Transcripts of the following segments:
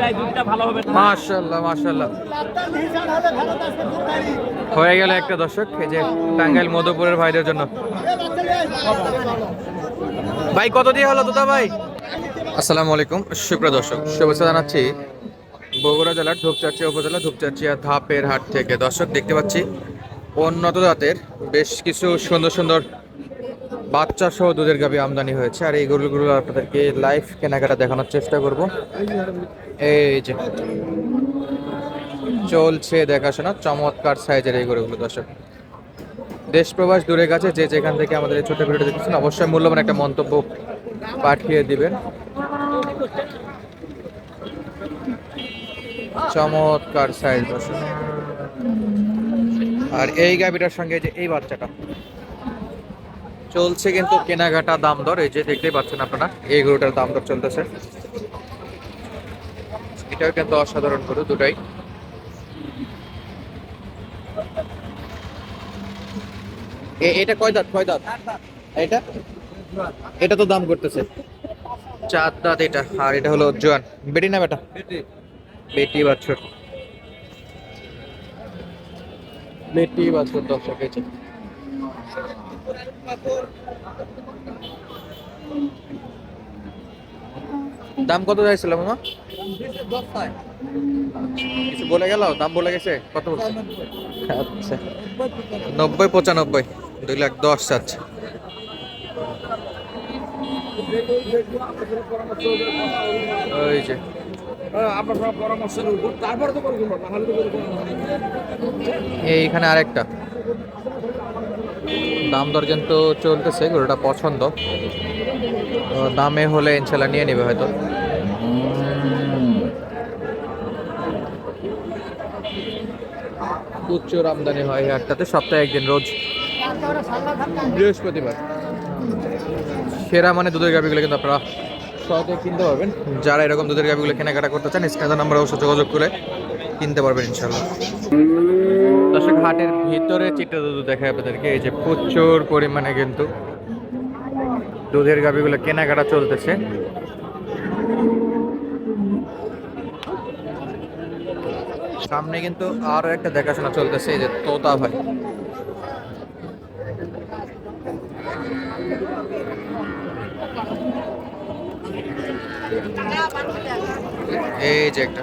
দুটাই দুটা ভালো হবে মাশাল্লাহ মাশাল্লাহ হয়ে গেল একটা দর্শক এই যে টাঙ্গাইল মধুপুরের ভাইদের জন্য। ভাই কত দিয়ে হলো তোতা ভাই? আসসালামু আলাইকুম সুপ্রিয় দর্শক শুভেচ্ছা জানাচ্ছি বগুড়া জেলার ধূপচাচিয়া উপজেলা ধূপচাচিয়া ধাপের হাট থেকে। দর্শক দেখতে পাচ্ছি উন্নত জাতের বেশ কিছু সুন্দর সুন্দর বাচ্চা সহ দুধের গাভি আমদানি হয়েছে। আর এই গরুগুলো আপনাদেরকে লাইভ কেনাকাটা দেখানোর চেষ্টা করব। এই যে চলছে দেখাশোনা, চমৎকার সাইজের এই গরুগুলো দর্শক। দেশ প্রবাস দূরে গেছে যে যেখান থেকে আমাদের এই ছোট ভিডিওটা দেখছেন অবশ্যই মূল্যবান একটা মন্তব্য পাঠিয়ে দিবেন। চমৎকার সাইজ দর্শক। আর এই গাভিটার সঙ্গে যে এই বাচ্চাটা। চলছে কিন্তু কেনাকাটা দাম দর এই যে দেখতেই পাচ্ছেন আপনারা এই গরুটার দাম দর চলতেছে। এটাও কিন্তু অসাধারণ গরু দুটাই। এটা কয় দাঁত কয় দাঁত? এটা? এটা তো দাম করতেছে। চার দাঁত এটা আর এটা হলো জোয়ান। বেটি না বেটা? বেটি। বাছর। বেটি বাছর দর্শক যে। দাম কত চাইছিল মামা? কিছু বলে গেল? দাম বলে গেছে? কত আচ্ছা। নব্বই পঁচানব্বই দুই লাখ দশ চাচ্ছে ওই যে। আপনার সব দাম দর কিন্তু চলতেছে গরুটা পছন্দ। দামে হলে ইনশাল্লাহ নিয়ে নেবে হয়তো। প্রচুর আমদানি হয় হাটটাতে সপ্তাহে একদিন রোজ। বৃহস্পতিবার। সেরা মানে দুধের গাভিগুলো কিন্তু আপনারা সহজে কিনতে পারবেন। যারা এরকম দুধের গাভিগুলো কেনাকাটা করতে চান স্ক্যানার নাম্বার অবশ্যই যোগাযোগ করে কিনতে পারবেন ইনশাল্লাহ। দর্শক, হাটের ভিতরে চিত্র দুধ দেখায় আপনাদেরকে এই যে প্রচুর পরিমাণে কিন্তু দুধের গাভিগুলো কেনাকাটা চলতেছে। সামনে কিন্তু আরও একটা দেখাশোনা চলতেছে, এই যে তোতা ভাই। এই যে একটা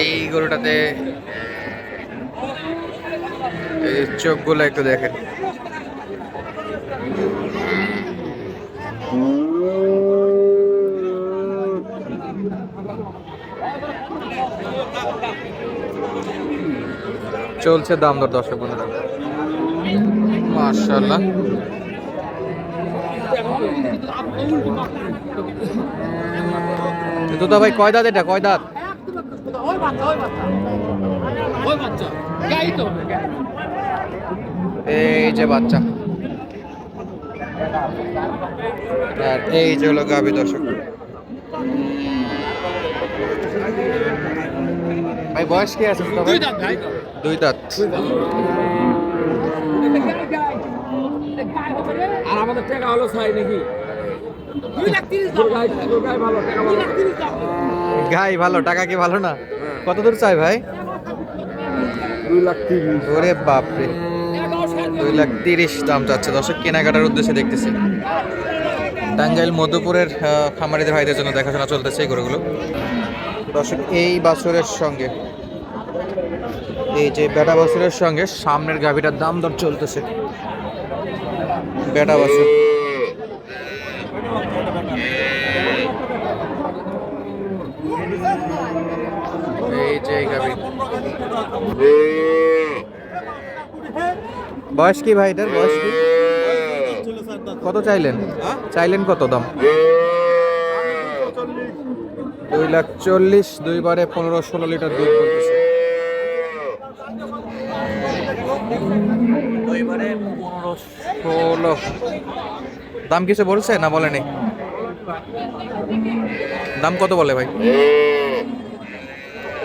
এই গরুটাতে এই চোখগুলো একটু দেখেন। চলছে দাম দর দর্শক বন্ধুরা। মার্শাল্লাহ দুদা ভাই, কয় দাঁত এটা? কয় দাঁত? এই যে বাচ্চা। আর এই যে হলো গাভি দর্শক। ভাই বয়স কি আছে? দুই দাঁত ভাই। দুই দাঁত। আর আমাদের টাকা হলো ছয় নাকি? দুই লাখ তিরিশ দাম গাই ভালো টাকা কি ভালো না? কত দূর চাই ভাই? দুই লাখ তিরিশ। ওরে বাপরে। দুই লাখ তিরিশ দাম যাচ্ছে দর্শক কেনাকাটার উদ্দেশ্যে দেখতেছি। টাঙ্গাইল মধুপুরের খামারিদের ভাইদের জন্য দেখাশোনা চলতেছে এই গরুগুলো। দর্শক এই বাছরের সঙ্গে এই যে বেটা বাছুরের সঙ্গে সামনের গাভিটার দাম দর চলতেছে। বেটা বাছুর এই যে বয়স কি ভাই এটার? বয়স কি? কত চাইলেন? চাইলেন কত দাম? দুই লাখ চল্লিশ, দুইবারে পনেরো, ষোলো লিটার দুধ দুইবারে পনেরো ষোলো। দাম কিছু বলছে না বলেনি? দাম কত বলে ভাই?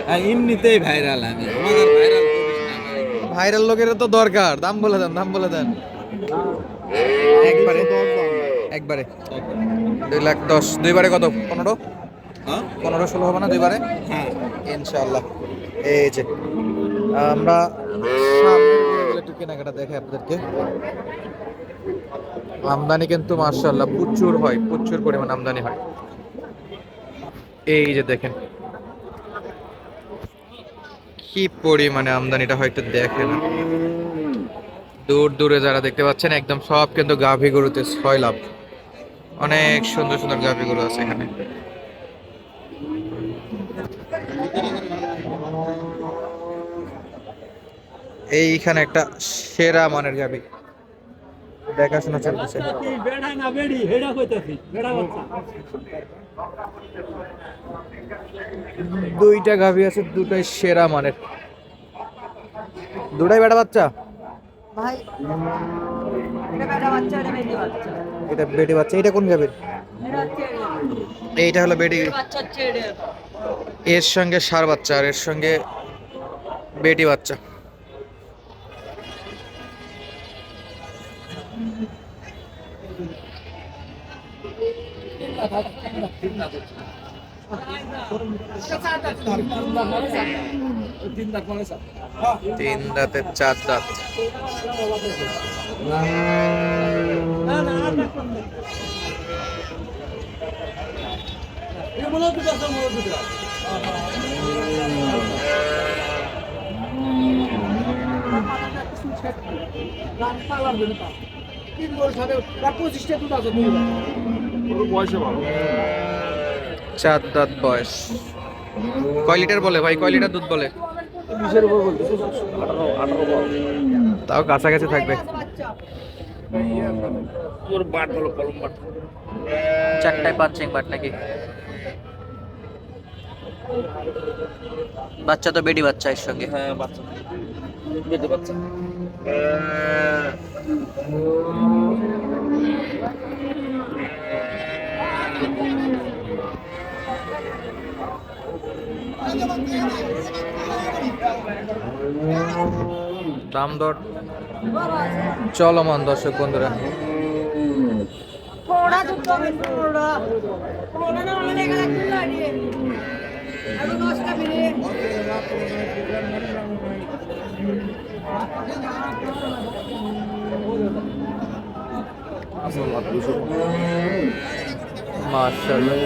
হ্যাঁ এমনিতেই ভাইরাল আমি। আমাদের ভাইরাল ভাইরাল লোকের তো। দরকার। দাম বলে দেন দাম বলে দেন। একবারে। একবারে। দুই লাখ দশ। দুইবারে কত? পনেরো? হ্যাঁ? পনেরো ষোলো হবে না দুইবারে? হ্যাঁ। ইনশাআল্লাহ। এই যে আমরা কেনাকাটা দেখে আপনাদেরকে। আমদানি কিন্তু মার্শাল্লাহ প্রচুর হয়, প্রচুর পরিমাণ আমদানি হয়। এই যে দেখেন। কি পরিমাণে আমদানিটা হয় একটু দেখেন দূর দূরে যারা দেখতে পাচ্ছেন, একদম সব কিন্তু গাভী গরুতে ছয় লাভ। অনেক সুন্দর সুন্দর গাভী গরু আছে এখানে। এইখানে একটা সেরা মানের গাভী দেখাশোনা চলতেছে। দুইটা গাভী আছে দুটাই সেরা মানের। দুটাই বেটা বাচ্চা? ভাই এটা বেটা বাচ্চা এটা কোন গাভীর এইটা হলো বেটি। এর সঙ্গে সার বাচ্চা আর এর সঙ্গে বেটি বাচ্চা। তিন দাঁতের চার দাঁত। তিন বছর সাথে পঁচিশটা দুটো আছে বয়সে ভালো চার দাঁত বয়স। কয় লিটার বলে ভাই? কয় লিটার দুধ বলে? তাও কাছাকাছি থাকবে। চারটায় পাঁচ চেং বাট নাকি? বাচ্চা তো বেডি বাচ্চা এর সঙ্গে। হ্যাঁ বাচ্চা। বেটে বাচ্চা। দাম দর। চলমান দর্শক বন্ধুরা। পোড়া দুটো আমি পোড়া পোড়া না অনেক গেলে তুলা দিয়ে আর নষ্ট করে আসল ভাত দুশো মাশাআল্লাহ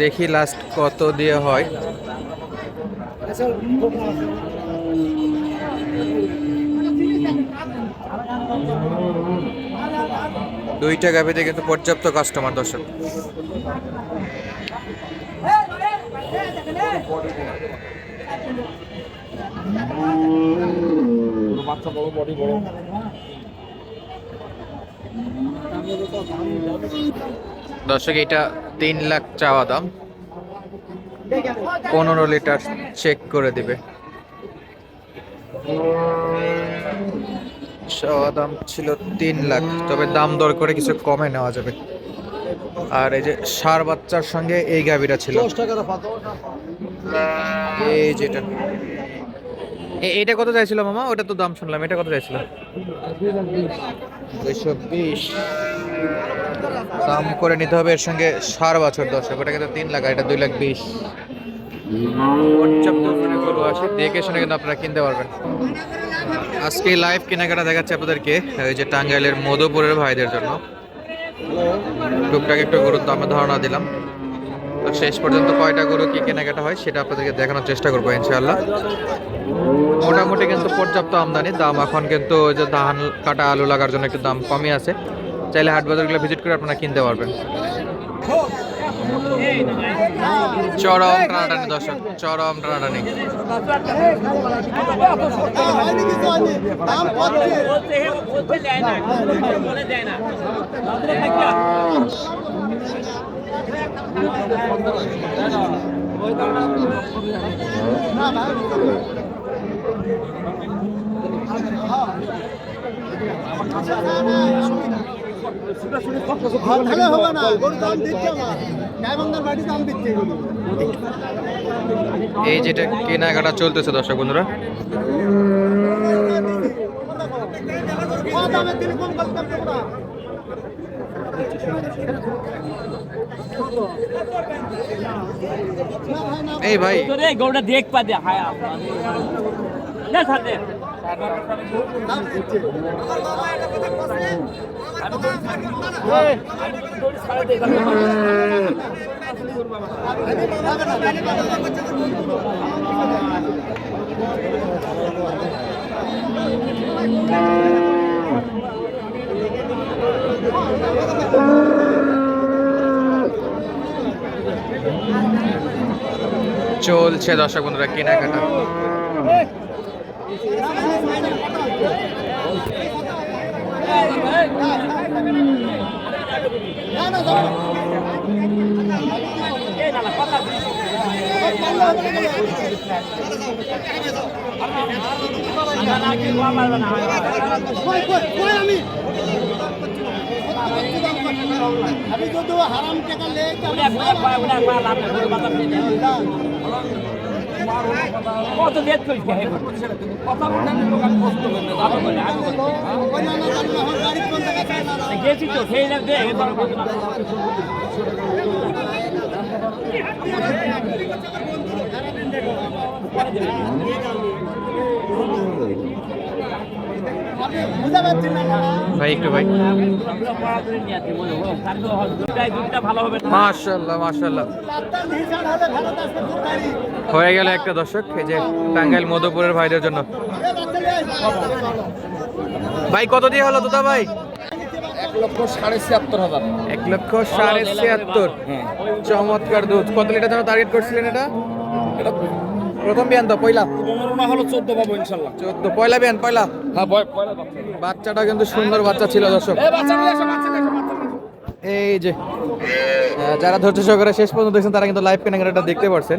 দেখি লাস্ট কত দিয়ে হয়। দুইটা গাভিতে কিন্তু পর্যাপ্ত কাস্টমার দর্শক। বাচ্চা বড় বডি বড়। দর্শক এটা তিন লাখ চাওয়া দাম। পনেরো লিটার চেক করে দিবে। চাওয়া দাম ছিল তিন লাখ তবে দাম দর করে কিছু কমে নেওয়া যাবে। আর এই যে সার বাচ্চার সঙ্গে এই গাভীরা ছিল। এই যেটা। এ- এইটা কত চাইছিল মামা? ওটা তো দাম শুনলাম এটা কত চাইছিল? দুইশো বিশ। দাম করে নিতে হবে, এর সঙ্গে সার বছর দর্শক ওটা কিন্তু তিন লাখ এটা দুই লাখ বিশ। পর্যাপ্ত গরু আসে, দেখে শুনে কিন্তু আপনারা কিনতে পারবেন। আজকে লাইভ কেনাকাটা দেখাচ্ছে আপনাদেরকে ওই যে টাঙ্গাইলের মধুপুরের ভাইদের জন্য। টুকটাক একটু গরুর দামে ধারণা দিলাম। তো শেষ পর্যন্ত কয়টা গরু কি কেনাকাটা হয়, সেটা আপনাদেরকে দেখানোর চেষ্টা করব, ইনশাআল্লাহ। মোটামুটি কিন্তু পর্যাপ্ত আমদানি, দাম এখন কিন্তু ওই যে ধান, কাটা, আলু লাগার জন্য একটু দাম কমই আছে। চাইলে হাট বাজারগুলো ভিজিট করে আপনারা কিনতে পারবেন। চরম টানাটানি, দর্শক, চরম টানাটানি। বলতে হে না বলে দেয় না তাহলে হবে না। গরু দাম দিচ্ছে না গাইবান্ধার বাড়ি দাম দিচ্ছে এগুলো এই যেটা কেনাকাটা চলতেছে দর্শক বন্ধুরা। এই ভাই। তোরে গৌড়া দেখ পা দে হায় না সাথে। চলছে দর্শক বন্ধুরা কেনাকাটা। আমি যদি হারাম টাকা লেই কত দেখ করিস কথা আমি লোক আমি কষ্ট না, দাদা বলে, আমি না গেছি তো, সেই না, দে, এবার ভাই একটু ভাই। মাশাল্লাহ মাশাল্লাহ হয়ে গেল একটা দর্শক এই যে টাঙ্গাইল মধুপুরের ভাইদের জন্য। ভাই কত দিয়ে হলো দুটা ভাই? এক লক্ষ সাড়ে ছিয়াত্তর হাজার। এক লক্ষ সাড়ে ছিয়াত্তর। চমৎকার দুধ। কত লিটার যেন টার্গেট করছিলেন এটা? এটা প্রথম বিয়ান তো পয়লা। পনেরো হলো চোদ্দ পাবো ইনশাল্লাহ। চোদ্দ পয়লা বিয়ান পয়লা। হ্যাঁ পয়লা বাচ্চাটা কিন্তু সুন্দর বাচ্চা ছিল দর্শক। এই যে যারা ধৈর্য সহকারে শেষ পর্যন্ত দেখছেন তারা কিন্তু লাইভ কেনাকাটা দেখতে পারছেন।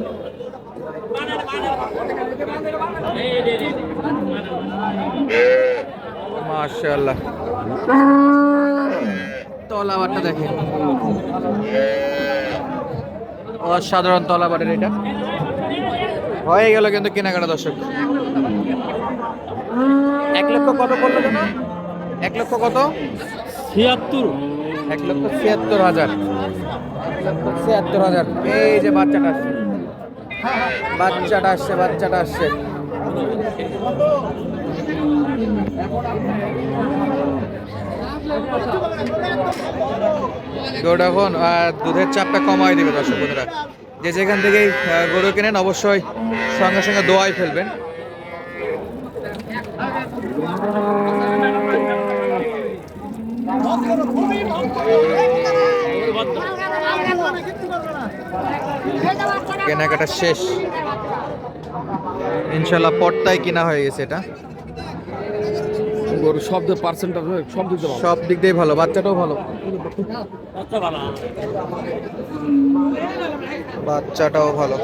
মাশাআল্লাহ। তলাবারটা দেখেন। অসাধারণ তলাবারের এটা। হয়ে গেল কিন্তু কেনাকাটা দর্শক। এক লক্ষ কত পড়ল যেন এক লক্ষ কত? ছিয়াত্তর। এক লক্ষ ছিয়াত্তর হাজার। ছিয়াত্তর হাজার। এই যে বাচ্চাটা আসছে। বাচ্চাটা আসছে বাচ্চাটা আসছে। এখন দুধের চাপটা কমাই দিবে দর্শক বন্ধুরা। যে যেখান থেকেই গরু কেনেন, অবশ্যই সঙ্গে সঙ্গে দোয়াই ফেলবেন। কেনাকাটা শেষ। ইনশাল্লাহ পটটাই কিনা হয়ে গেছে এটা। গরু সব দিয়ে পার্সেন্টার সব দিতে পারব সব দিক দিয়ে ভালো, বাচ্চাটাও ভালো। বাচ্চাটাও ভালো।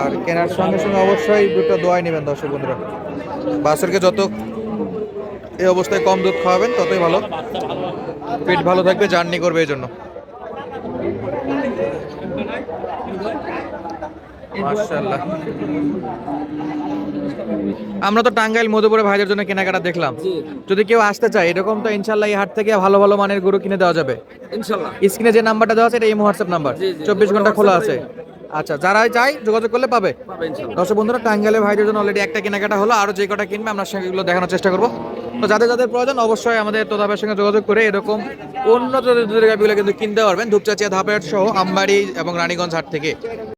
আর কেনার সঙ্গে সঙ্গে অবশ্যই দুটো দোয়াই নেবেন দর্শক বন্ধুরা। বাছুরকে যত এই অবস্থায় কম দুধ খাওয়াবেন, ততই ভালো। পেট ভালো থাকবে, জার্নি করবে এই জন্য। মাশাআল্লাহ। আমরা তো টাঙ্গাইল মধুপুরে ভাইদের জন্য কেনাকাটা দেখলাম যদি কেউ আসতে চায় এরকম তো ইনশাল্লাহ এই হাট থেকে ভালো ভালো মানের গরু কিনে দেওয়া যাবে ইনশাল্লাহ স্ক্রিনে যে নাম্বারটা দেওয়া আছে এটা এই হোয়াটসঅ্যাপ নাম্বার। চব্বিশ ঘণ্টা খোলা আছে আচ্ছা যারাই চাই যোগাযোগ করলে পাবে দর্শক বন্ধুরা টাঙ্গাইলের ভাইদের জন্য অলরেডি একটা কেনাকাটা হলো আরও যে কটা কিনবে আমরা সেগুলো দেখানোর চেষ্টা করব তো যাদের যাদের প্রয়োজন অবশ্যই আমাদের তোদাবের সঙ্গে যোগাযোগ করে এরকম উন্নত দুধের গাভিগুলো কিন্তু কিনতে পারবেন ধূপচাচিয়া ধাপের সহ আমবাড়ি এবং রানীগঞ্জ হাট থেকে